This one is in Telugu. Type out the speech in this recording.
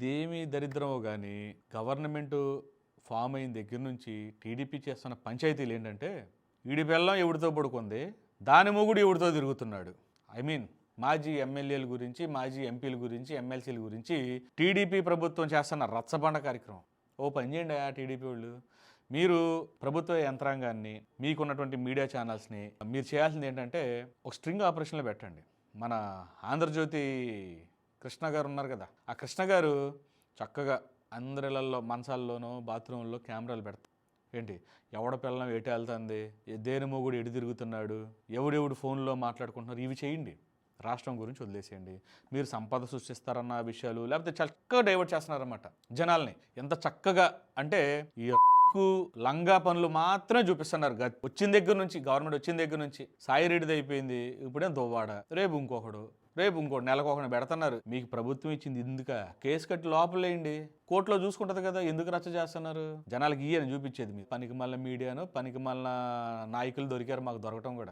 ఇదేమి దరిద్రమో కానీ గవర్నమెంట్ ఫామ్ అయిన దగ్గర నుంచి టీడీపీ చేస్తున్న పంచాయతీలు ఏంటంటే ఈడి బెల్లం ఎవడితో పడుకుంది? దాని మొగుడు ఎవడితో తిరుగుతున్నాడు? ఐ మీన్ మాజీ ఎమ్మెల్యేల గురించి మాజీ ఎంపీల గురించి ఎమ్మెల్సీల గురించి టీడీపీ ప్రభుత్వం చేస్తున్న రచ్చబండ కార్యక్రమం. ఓ పని చేయండి ఆ టీడీపీ వాళ్ళు. మీరు ప్రభుత్వ యంత్రాంగాన్ని మీకున్నటువంటి మీడియా ఛానల్స్ని మీరు చేయాల్సింది ఏంటంటే ఒక స్ట్రింగ్ ఆపరేషన్లో పెట్టండి. మన ఆంధ్రజ్యోతి కృష్ణ గారు ఉన్నారు కదా. ఆ కృష్ణ గారు చక్కగా అందరిలలో మనసాల్లోనూ బాత్రూంలో కెమెరాలు పెడతారు ఏంటి? ఎవడ పిల్లం ఎటు వెళ్తుంది? దేని మొగుడు ఎటు తిరుగుతున్నాడు? ఎవడెవడు ఫోన్లో మాట్లాడుకుంటున్నారు? ఇవి చేయండి. రాష్ట్రం గురించి వదిలేసేయండి. మీరు సంపద సృష్టిస్తారన్న విషయాలు లేకపోతే చక్కగా డైవర్ట్ చేస్తున్నారన్నమాట జనాల్ని. ఎంత చక్కగా అంటే ఈ లంగా పనులు మాత్రమే చూపిస్తున్నారు. వచ్చిన దగ్గర నుంచి గవర్నమెంట్ వచ్చిన దగ్గర నుంచి సాయి రెడ్డిది అయిపోయింది. ఇప్పుడే దువ్వాడ? రేపు ఇంకొకడు. రేపు ఇంకోటి నెలకొకటి పెడుతున్నారు. మీకు ప్రభుత్వం ఇచ్చింది ఎందుక కేసు కట్టి లోపలేయండి కోర్టులో చూసుకుంటది కదా ఎందుకు రచ్చ చేస్తున్నారు? జనాలకి ఇయ్యని చూపించేది మీరు పనికి మళ్ళీ మీడియాను పనికి మళ్ళీ నాయకులు దొరికారు మాకు దొరకటం కూడా.